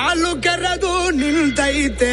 ಕಾಲು ಕರೆದು ನಿಂತೈತೆ